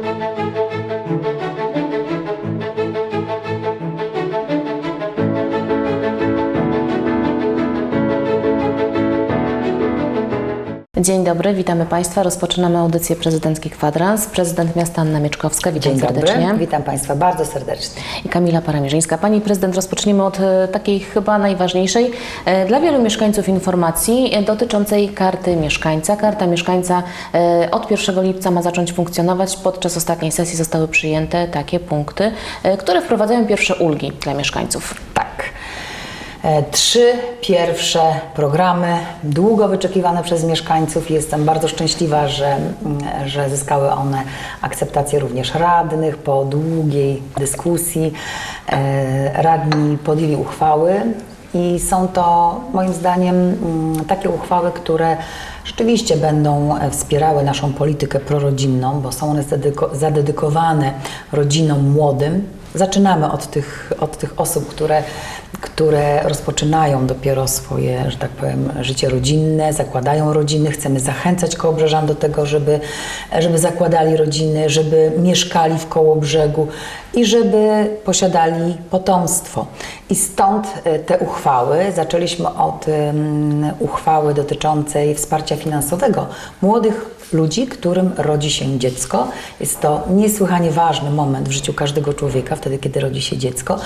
thank you. Dzień dobry, witamy Państwa. Rozpoczynamy audycję Prezydencki Kwadrans. Prezydent miasta Anna Mieczkowska, witam Dzień serdecznie. dobry, witam Państwa bardzo serdecznie. I Kamila Paramierzyńska. Pani prezydent, rozpoczniemy od e, takiej chyba najważniejszej e, dla wielu mieszkańców informacji e, dotyczącej karty mieszkańca. Karta mieszkańca od 1 lipca ma zacząć funkcjonować. Podczas ostatniej sesji zostały przyjęte takie punkty, które wprowadzają pierwsze ulgi dla mieszkańców. E, Trzy pierwsze programy, długo wyczekiwane przez mieszkańców. Jestem bardzo szczęśliwa, że, mm, że zyskały one akceptację również radnych. Po długiej dyskusji e, radni podjęli uchwały i są to moim zdaniem mm, takie uchwały, które rzeczywiście będą e, wspierały naszą politykę prorodzinną, bo są one zadedyko- zadedykowane rodzinom młodym. Zaczynamy od tych, od tych osób, które, które rozpoczynają dopiero swoje, że tak powiem, życie rodzinne, zakładają rodziny. Chcemy zachęcać kołobrzeżan do tego, żeby, żeby zakładali rodziny, żeby mieszkali w koło brzegu i żeby posiadali potomstwo. I stąd e, te uchwały. Zaczęliśmy od em, uchwały dotyczącej wsparcia finansowego młodych ludzi, którym rodzi się dziecko. Jest to niesłychanie ważny moment w życiu każdego człowieka, wtedy kiedy rodzi się dziecko,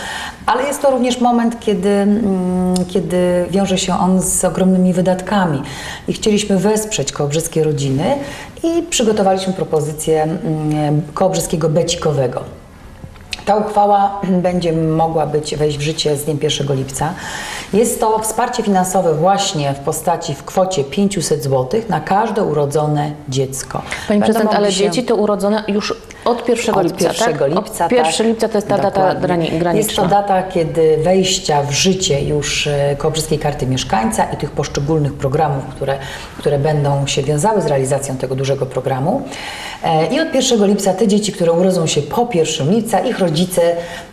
ale jest to również moment, kiedy, mm, kiedy wiąże się on z ogromnymi wydatkami. I chcieliśmy wesprzeć kołobrzeskie rodziny i przygotowaliśmy propozycję mm, kołobrzeskiego becikowego. Ta uchwała będzie mogła być wejść w życie z dniem 1 lipca. Jest to wsparcie finansowe właśnie w postaci w kwocie 500 zł na każde urodzone dziecko. Pani prezydent, ale się- dzieci to urodzone już od 1 od lipca, 1 tak? lipca, Od 1 tak. lipca to jest ta data Dokładnie. grani- graniczna. Jest to data, kiedy wejścia w życie już e, Kołobrzyskiej Karty Mieszkańca i tych poszczególnych programów, które, które będą się wiązały z realizacją tego dużego programu. E, I od 1 lipca te dzieci, które urodzą się po 1 lipca, ich rodzice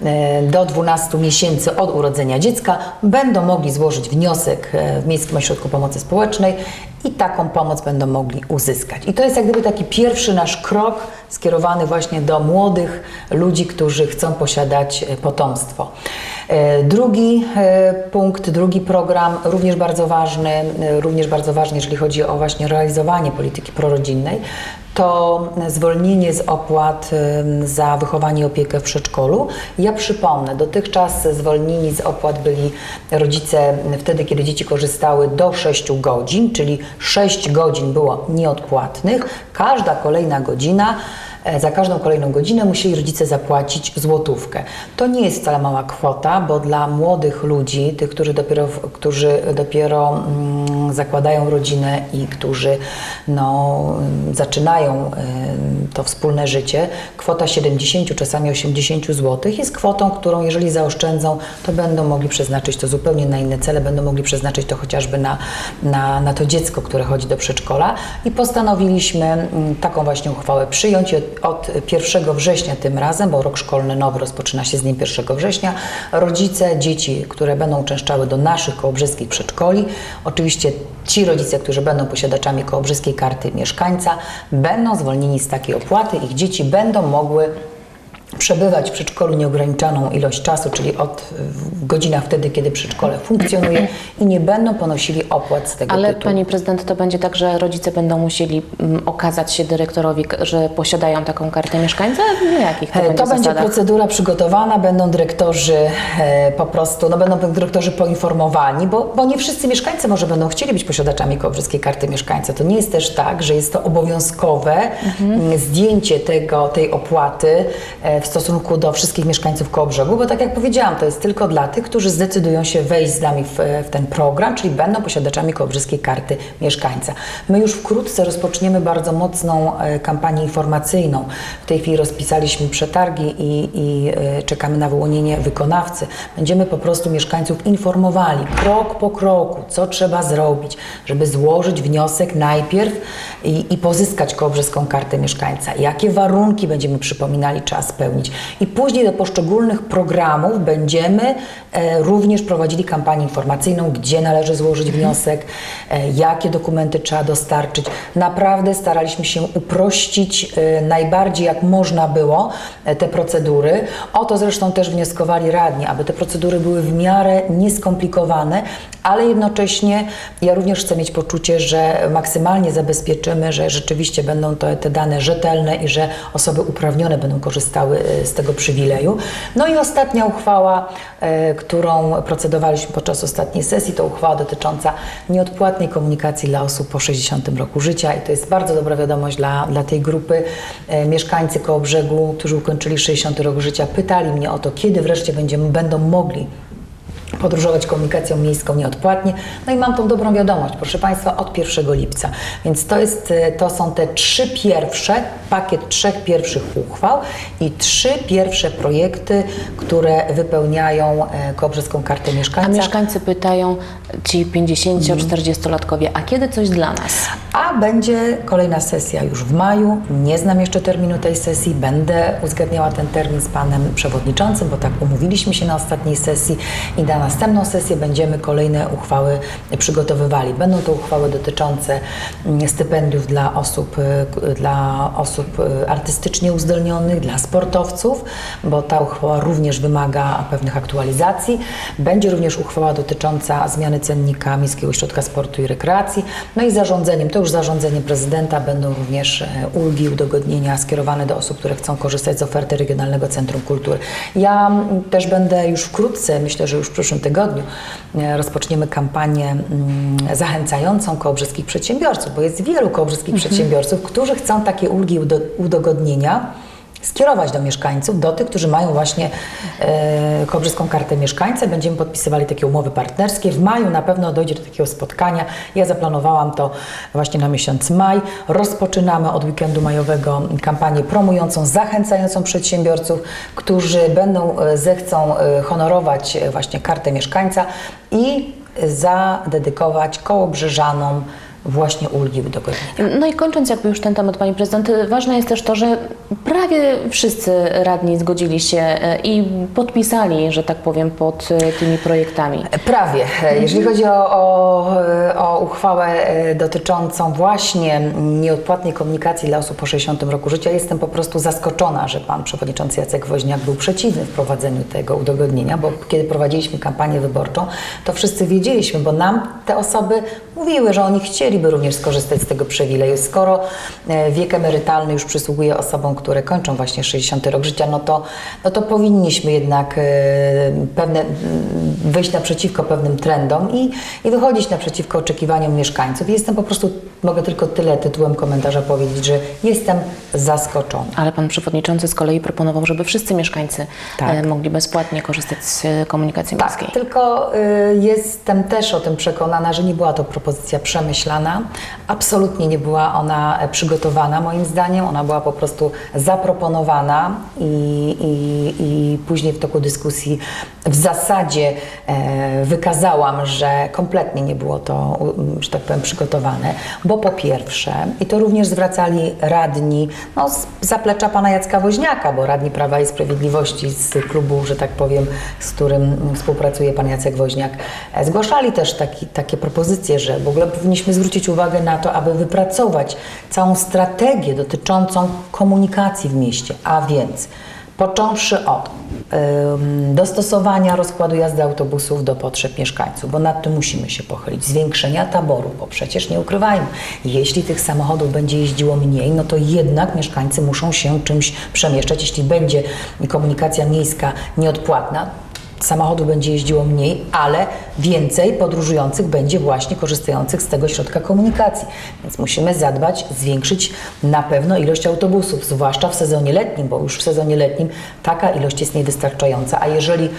e, do 12 miesięcy od urodzenia dziecka będą mogli złożyć wniosek w Miejskim Ośrodku Pomocy Społecznej i taką pomoc będą mogli uzyskać. I to jest jak gdyby taki pierwszy nasz krok skierowany właśnie do młodych ludzi, którzy chcą posiadać e, potomstwo. E, Drugi e, punkt, drugi program, również bardzo ważny, e, również bardzo ważny, jeżeli chodzi o właśnie realizowanie polityki prorodzinnej, to zwolnienie z opłat za wychowanie i opiekę w przedszkolu. Ja przypomnę, dotychczas zwolnieni z opłat byli rodzice wtedy, kiedy dzieci korzystały do 6 godzin, czyli 6 godzin było nieodpłatnych. Każda kolejna godzina Za każdą kolejną godzinę musieli rodzice zapłacić złotówkę. To nie jest wcale mała kwota, bo dla młodych ludzi, tych, którzy dopiero, którzy dopiero mm, zakładają rodzinę i którzy no, zaczynają em, to wspólne życie, kwota 70, czasami 80 zł jest kwotą, którą jeżeli zaoszczędzą, to będą mogli przeznaczyć to zupełnie na inne cele, będą mogli przeznaczyć to chociażby na, na, na to dziecko, które chodzi do przedszkola. I postanowiliśmy mm, taką właśnie uchwałę przyjąć od, od 1 września tym razem, bo rok szkolny nowy rozpoczyna się z dniem 1 września, rodzice dzieci, które będą uczęszczały do naszych kołobrzeskich przedszkoli, oczywiście ci rodzice, którzy będą posiadaczami kołobrzeskiej karty mieszkańca, będą zwolnieni z takiej opłaty, ich dzieci będą mogły przebywać w przedszkolu nieograniczoną ilość czasu, czyli od godzinach wtedy, kiedy przedszkole funkcjonuje i nie będą ponosili opłat z tego Ale tytułu. Pani Prezydent, to będzie tak, że rodzice będą musieli mm, okazać się dyrektorowi, że posiadają taką kartę mieszkańca? Na jakich to E, będzie To będzie procedura przygotowana, będą dyrektorzy e, po prostu, no będą dyrektorzy poinformowani, bo, bo nie wszyscy mieszkańcy może będą chcieli być posiadaczami kołobrzeskiej karty mieszkańca. To nie jest też tak, że jest to obowiązkowe m, zdjęcie tego, tej opłaty e, w stosunku do wszystkich mieszkańców Kołobrzegu, bo tak jak powiedziałam, to jest tylko dla tych, którzy zdecydują się wejść z nami w, w ten program, czyli będą posiadaczami kołobrzeskiej karty mieszkańca. My już wkrótce rozpoczniemy bardzo mocną e, kampanię informacyjną. W tej chwili rozpisaliśmy przetargi i, i e, czekamy na wyłonienie wykonawcy. Będziemy po prostu mieszkańców informowali krok po kroku, co trzeba zrobić, żeby złożyć wniosek najpierw i, i pozyskać kołobrzeską kartę mieszkańca. Jakie warunki będziemy przypominali trzeba spełnić, uwzględnić. I później do poszczególnych programów będziemy e, również prowadzili kampanię informacyjną, gdzie należy złożyć wniosek, e, jakie dokumenty trzeba dostarczyć. Naprawdę staraliśmy się uprościć e, najbardziej jak można było te procedury. O to zresztą też wnioskowali radni, aby te procedury były w miarę nieskomplikowane, ale jednocześnie ja również chcę mieć poczucie, że maksymalnie zabezpieczymy, że rzeczywiście będą to, te dane rzetelne i że osoby uprawnione będą korzystały z tego przywileju. No i ostatnia uchwała, e, którą procedowaliśmy podczas ostatniej sesji, to uchwała dotycząca nieodpłatnej komunikacji dla osób po 60 roku życia i to jest bardzo dobra wiadomość dla, dla tej grupy. E, Mieszkańcy Kołobrzegu, którzy ukończyli 60 rok życia, pytali mnie o to, kiedy wreszcie będziemy, będą mogli podróżować komunikacją miejską nieodpłatnie. No i mam tą dobrą wiadomość, proszę Państwa, od 1 lipca. Więc to, jest, e, to są te trzy pierwsze, pakiet trzech pierwszych uchwał i trzy pierwsze projekty, które wypełniają e, Kołobrzeską Kartę A Mieszkańca. mieszkańcy pytają, ci 50-40-latkowie, a kiedy coś dla nas? A będzie kolejna sesja już w maju. Nie znam jeszcze terminu tej sesji. Będę uzgadniała ten termin z panem przewodniczącym, bo tak umówiliśmy się na ostatniej sesji i na następną sesję będziemy kolejne uchwały przygotowywali. Będą to uchwały dotyczące mm, stypendiów dla osób, y, dla osób y, artystycznie uzdolnionych, dla sportowców, bo ta uchwała również wymaga pewnych aktualizacji. Będzie również uchwała dotycząca zmiany cennika Miejskiego Ośrodka Sportu i Rekreacji. No i zarządzeniem, to już zarządzeniem prezydenta będą również e, ulgi, udogodnienia skierowane do osób, które chcą korzystać z oferty Regionalnego Centrum Kultury. Ja mm, też będę już wkrótce, myślę, że już w przyszłym tygodniu. E, rozpoczniemy kampanię mm, zachęcającą kołobrzeskich przedsiębiorców, bo jest wielu kołobrzeskich przedsiębiorców, którzy chcą takie ulgi, udo, udogodnienia skierować do mieszkańców, do tych, którzy mają właśnie e, Kobrzyską Kartę Mieszkańca. Będziemy podpisywali takie umowy partnerskie. W maju na pewno dojdzie do takiego spotkania. Ja zaplanowałam to właśnie na miesiąc maj. Rozpoczynamy od weekendu majowego kampanię promującą, zachęcającą przedsiębiorców, którzy będą, e, zechcą e, honorować e, właśnie Kartę Mieszkańca i zadedykować kołobrzeżanom właśnie ulgi udogodnienia. No i kończąc jakby już ten temat, Pani Prezydent, ważne jest też to, że prawie wszyscy radni zgodzili się e, i podpisali, że tak powiem, pod e, tymi projektami. Prawie. Jeżeli chodzi o, o, o uchwałę e, dotyczącą właśnie nieodpłatnej komunikacji dla osób po 60 roku życia, jestem po prostu zaskoczona, że pan przewodniczący Jacek Woźniak był przeciwny wprowadzeniu tego udogodnienia, bo kiedy prowadziliśmy kampanię wyborczą, to wszyscy wiedzieliśmy, bo nam te osoby mówiły, że oni chcieliby również skorzystać z tego przywileju. Skoro e, wiek emerytalny już przysługuje osobom, które kończą właśnie 60 rok życia, no to, no to powinniśmy jednak e, pewne, wyjść naprzeciwko pewnym trendom i, i wychodzić naprzeciwko oczekiwaniom mieszkańców. Jestem po prostu, mogę tylko tyle tytułem komentarza powiedzieć, że jestem zaskoczona. Ale Pan Przewodniczący z kolei proponował, żeby wszyscy mieszkańcy Tak. e, mogli bezpłatnie korzystać z komunikacji Tak, miejskiej. tylko y, jestem też o tym przekonana, że nie była to propozycja przemyślana. Absolutnie nie była ona e, przygotowana, moim zdaniem. Ona była po prostu zaproponowana i, i, i później w toku dyskusji w zasadzie e, wykazałam, że kompletnie nie było to, że tak powiem, przygotowane, bo po pierwsze, i to również zwracali radni no, z zaplecza pana Jacka Woźniaka, bo radni Prawa i Sprawiedliwości z klubu, że tak powiem, z którym współpracuje pan Jacek Woźniak, e, zgłaszali też taki, takie propozycje, że w ogóle powinniśmy zwrócić uwagę na to, aby wypracować całą strategię dotyczącą komunikacji w mieście, a więc Począwszy od dostosowania rozkładu jazdy autobusów do potrzeb mieszkańców, bo nad tym musimy się pochylić, zwiększenia taboru, bo przecież nie ukrywajmy, jeśli tych samochodów będzie jeździło mniej, no to jednak mieszkańcy muszą się czymś przemieszczać. Jeśli będzie komunikacja miejska nieodpłatna, samochodów będzie jeździło mniej, ale więcej podróżujących będzie właśnie korzystających z tego środka komunikacji. Więc musimy zadbać, zwiększyć na pewno ilość autobusów, zwłaszcza w sezonie letnim, bo już w sezonie letnim taka ilość jest niewystarczająca, a jeżeli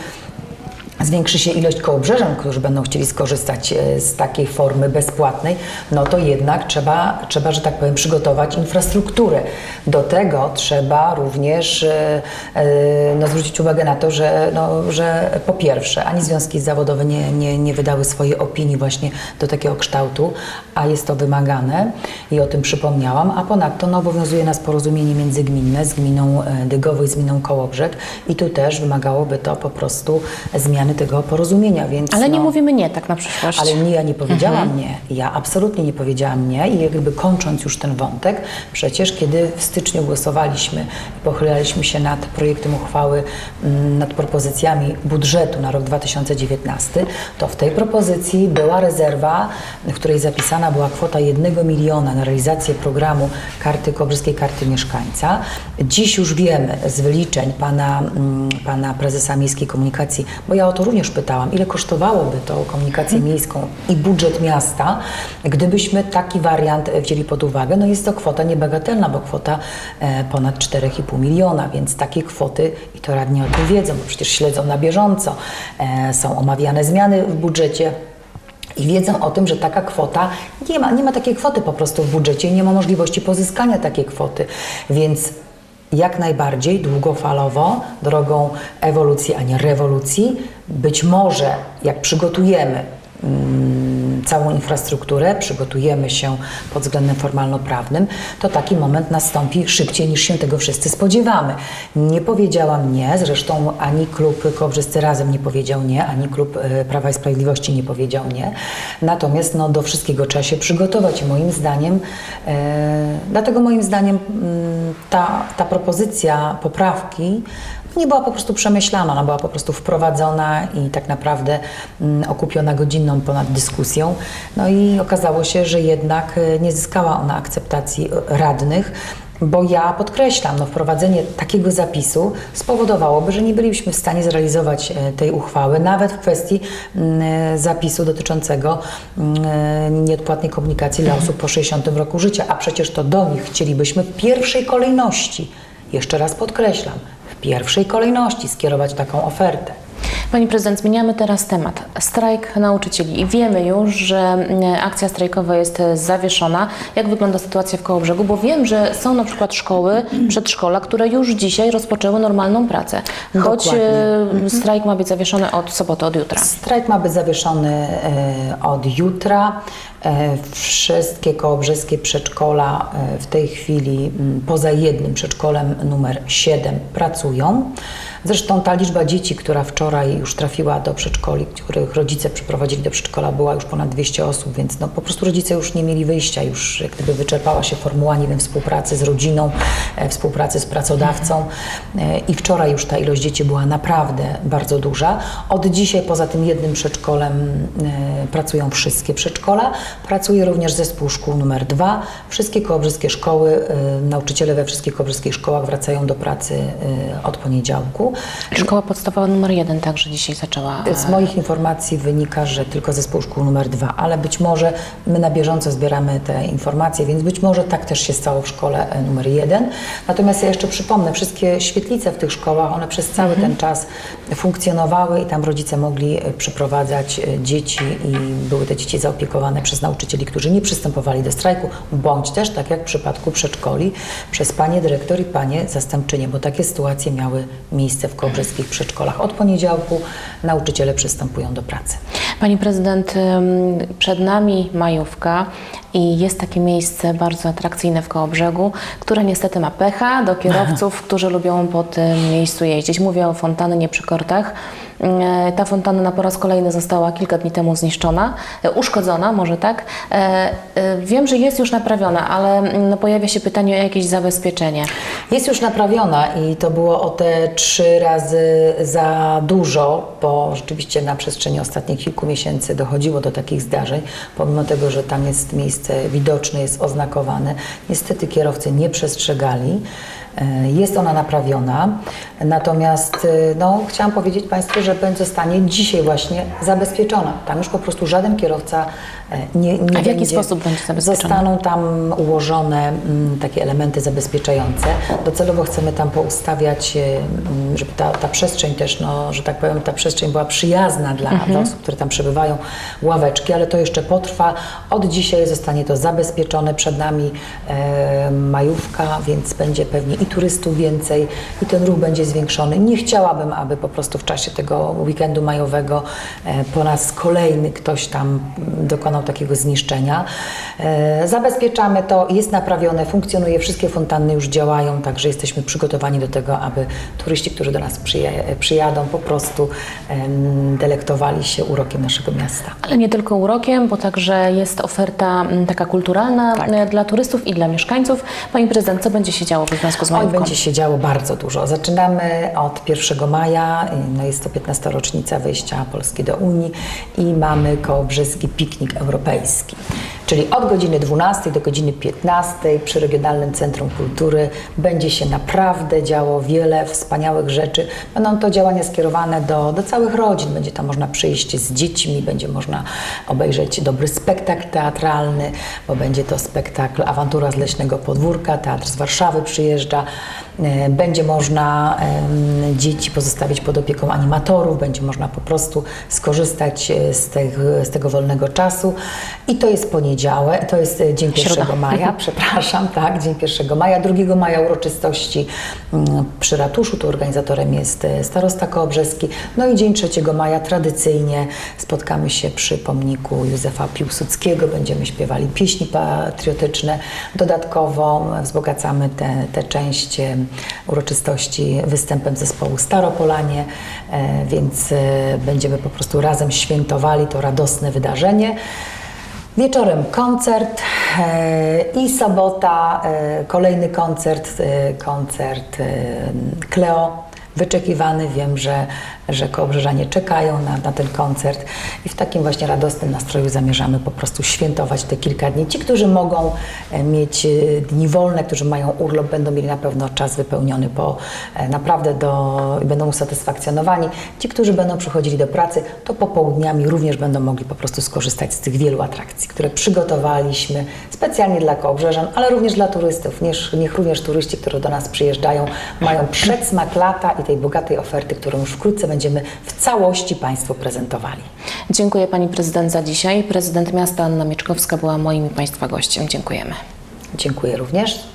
zwiększy się ilość kołobrzeżan, którzy będą chcieli skorzystać e, z takiej formy bezpłatnej, no to jednak trzeba, trzeba, że tak powiem, przygotować infrastrukturę. Do tego trzeba również e, e, no, zwrócić uwagę na to, że, no, że po pierwsze, ani związki zawodowe nie, nie, nie wydały swojej opinii właśnie do takiego kształtu, a jest to wymagane i o tym przypomniałam, a ponadto no, obowiązuje nas porozumienie międzygminne z gminą Dygowo i z gminą Kołobrzeg i tu też wymagałoby to po prostu zmiany tego porozumienia, więc Ale nie no, mówimy nie tak na przyszłość. ale nie, ja nie powiedziałam nie. Ja absolutnie nie powiedziałam nie i jakby kończąc już ten wątek, przecież kiedy w styczniu głosowaliśmy i pochylaliśmy się nad projektem uchwały, mm, nad propozycjami budżetu na rok 2019, to w tej propozycji była rezerwa, w której zapisana była kwota 1 miliona na realizację programu karty Kobrzyskiej Karty Mieszkańca. Dziś już wiemy z wyliczeń pana, mm, pana prezesa Miejskiej Komunikacji, bo ja o to również pytałam, ile kosztowałoby to komunikację miejską i budżet miasta, gdybyśmy taki wariant e, wzięli pod uwagę. No jest to kwota niebagatelna, bo kwota e, ponad 4,5 miliona, więc takie kwoty, i to radni o tym wiedzą, bo przecież śledzą na bieżąco, e, są omawiane zmiany w budżecie. I wiedzą o tym, że taka kwota, nie ma, nie ma takiej kwoty po prostu w budżecie i nie ma możliwości pozyskania takiej kwoty. Więc jak najbardziej długofalowo, drogą ewolucji, a nie rewolucji, być może jak przygotujemy mm, całą infrastrukturę, przygotujemy się pod względem formalno-prawnym, to taki moment nastąpi szybciej niż się tego wszyscy spodziewamy. Nie powiedziałam nie, zresztą ani klub Kobrzyscy Razem nie powiedział nie, ani klub e, Prawa i Sprawiedliwości nie powiedział nie. Natomiast no, do wszystkiego trzeba się przygotować i moim zdaniem, e, dlatego moim zdaniem mm, ta, ta propozycja poprawki nie była po prostu przemyślana, ona była po prostu wprowadzona i tak naprawdę mm, okupiona godzinną ponad dyskusją. No i okazało się, że jednak e, nie zyskała ona akceptacji e, radnych. Bo ja podkreślam, no wprowadzenie takiego zapisu spowodowałoby, że nie byliśmy w stanie zrealizować e, tej uchwały, nawet w kwestii mm, zapisu dotyczącego mm, nieodpłatnej komunikacji dla osób po 60 roku życia, a przecież to do nich chcielibyśmy w pierwszej kolejności, jeszcze raz podkreślam, pierwszej kolejności skierować taką ofertę. Pani prezydent, zmieniamy teraz temat. Strajk nauczycieli i wiemy już, że mm, akcja strajkowa jest e, zawieszona. Jak wygląda sytuacja w Kołobrzegu? Bo wiem, że są na przykład szkoły, przedszkola, które już dzisiaj rozpoczęły normalną pracę. Choć Dokładnie. e, strajk ma być zawieszony od soboty, od jutra. Strajk ma być zawieszony e, od jutra. E, Wszystkie kołobrzeskie przedszkola e, w tej chwili poza jednym przedszkolem numer 7 pracują. Zresztą ta liczba dzieci, która wczoraj już trafiła do przedszkoli, których rodzice przyprowadzili do przedszkola, była już ponad 200 osób, więc no, po prostu rodzice już nie mieli wyjścia, już jak gdyby wyczerpała się formuła, nie wiem, współpracy z rodziną, e, współpracy z pracodawcą i wczoraj już ta ilość dzieci była naprawdę bardzo duża. Od dzisiaj poza tym jednym przedszkolem pracują wszystkie przedszkola, pracuje również zespół szkół numer dwa. Wszystkie kołobrzyskie szkoły, e, nauczyciele we wszystkich kołobrzeskich szkołach wracają do pracy e, od poniedziałku. Szkoła podstawowa numer jeden także dzisiaj zaczęła. Z moich informacji wynika, że tylko zespół szkół numer dwa, ale być może my na bieżąco zbieramy te informacje, więc być może tak też się stało w szkole numer jeden. Natomiast ja jeszcze przypomnę, wszystkie świetlice w tych szkołach, one przez cały ten czas funkcjonowały i tam rodzice mogli przyprowadzać dzieci i były te dzieci zaopiekowane przez nauczycieli, którzy nie przystępowali do strajku, bądź też, tak jak w przypadku przedszkoli, przez panie dyrektor i panie zastępczynie, bo takie sytuacje miały miejsce w kołbrzeskich przedszkolach. Od poniedziałku nauczyciele przystępują do pracy. Pani prezydent, przed nami majówka i jest takie miejsce bardzo atrakcyjne w Kołobrzegu, które niestety ma pecha do kierowców, którzy lubią po tym miejscu jeździć. Mówię o fontannie przy Kortach. Yy, Ta fontanna po raz kolejny została kilka dni temu zniszczona, yy, uszkodzona, może tak. Yy, Wiem, że jest już naprawiona, ale mm, no, pojawia się pytanie o jakieś zabezpieczenie. Jest już naprawiona i to było o te trzy razy za dużo, bo rzeczywiście na przestrzeni ostatnich kilku miesięcy dochodziło do takich zdarzeń, pomimo tego, że tam jest miejsce widoczne, jest oznakowane. Niestety kierowcy nie przestrzegali. E, Jest ona naprawiona, natomiast e, no, chciałam powiedzieć Państwu, że będzie zostanie dzisiaj właśnie zabezpieczona. Tam już po prostu żaden kierowca e, nie, nie A w jaki będzie- sposób będzie zabezpieczona? Zostaną tam ułożone mm, takie elementy zabezpieczające. docelowo chcemy tam poustawiać, m, żeby ta, ta przestrzeń też, no, że tak powiem, ta przestrzeń była przyjazna dla, dla osób, które tam przebywają, ławeczki, ale to jeszcze potrwa. Od dzisiaj zostanie to zabezpieczone, przed nami e, majówka, więc będzie pewnie i turystów więcej, i ten ruch będzie zwiększony. Nie chciałabym, aby po prostu w czasie tego weekendu majowego e, po raz kolejny ktoś tam dokonał takiego zniszczenia. E, zabezpieczamy to, jest naprawione, funkcjonuje, wszystkie fontanny już działają, także jesteśmy przygotowani do tego, aby turyści, którzy do nas przyjadą, po prostu delektowali się urokiem naszego miasta. Ale nie tylko urokiem, bo także jest oferta mm, taka kulturalna Tak. e, dla turystów i dla mieszkańców. Pani prezydent, co będzie się działo w związku z Oj, majówką? będzie się działo bardzo dużo. Zaczynamy od 1 maja, no jest to 15. rocznica wejścia Polski do Unii i mamy kołobrzeski piknik europejski. Czyli od godziny 12 do godziny 15 przy Regionalnym Centrum Kultury będzie się naprawdę działo wiele wspaniałych rzeczy. Będą to działania skierowane do, do całych rodzin. Będzie tam można przyjść z dziećmi, będzie można obejrzeć dobry spektakl teatralny, bo będzie to spektakl Awantura z Leśnego Podwórka, Teatr z Warszawy przyjeżdża. E, Będzie można dzieci pozostawić pod opieką animatorów, będzie można po prostu skorzystać e, z, tych, z tego wolnego czasu. I to jest poniedziałek, to jest e, dzień Środa. 1 maja, przepraszam, tak, dzień 1 maja. 2 maja uroczystości mm, przy ratuszu, tu organizatorem jest starosta kołobrzeski. No i dzień 3 maja tradycyjnie spotkamy się przy pomniku Józefa Piłsudskiego, będziemy śpiewali pieśni patriotyczne. Dodatkowo wzbogacamy tę te, część e, uroczystości występem zespołu Staropolanie, e, więc e, będziemy po prostu razem świętowali to radosne wydarzenie. Wieczorem koncert e, i sobota kolejny koncert, koncert Kleo. Wyczekiwany, wiem, że, że kołobrzeżanie czekają na, na ten koncert i w takim właśnie radosnym nastroju zamierzamy po prostu świętować te kilka dni. Ci, którzy mogą e, mieć e, dni wolne, którzy mają urlop, będą mieli na pewno czas wypełniony, bo e, naprawdę do, będą usatysfakcjonowani. Ci, którzy będą przychodzili do pracy, to popołudniami również będą mogli po prostu skorzystać z tych wielu atrakcji, które przygotowaliśmy specjalnie dla Kołbrzeżan, ale również dla turystów. Niech, niech również turyści, którzy do nas przyjeżdżają, mają przedsmak lata i tej bogatej oferty, którą już wkrótce będziemy w całości Państwu prezentowali. Dziękuję Pani Prezydent za dzisiaj. Prezydent miasta Anna Mieczkowska była moim i Państwa gościem. Dziękujemy. Dziękuję również.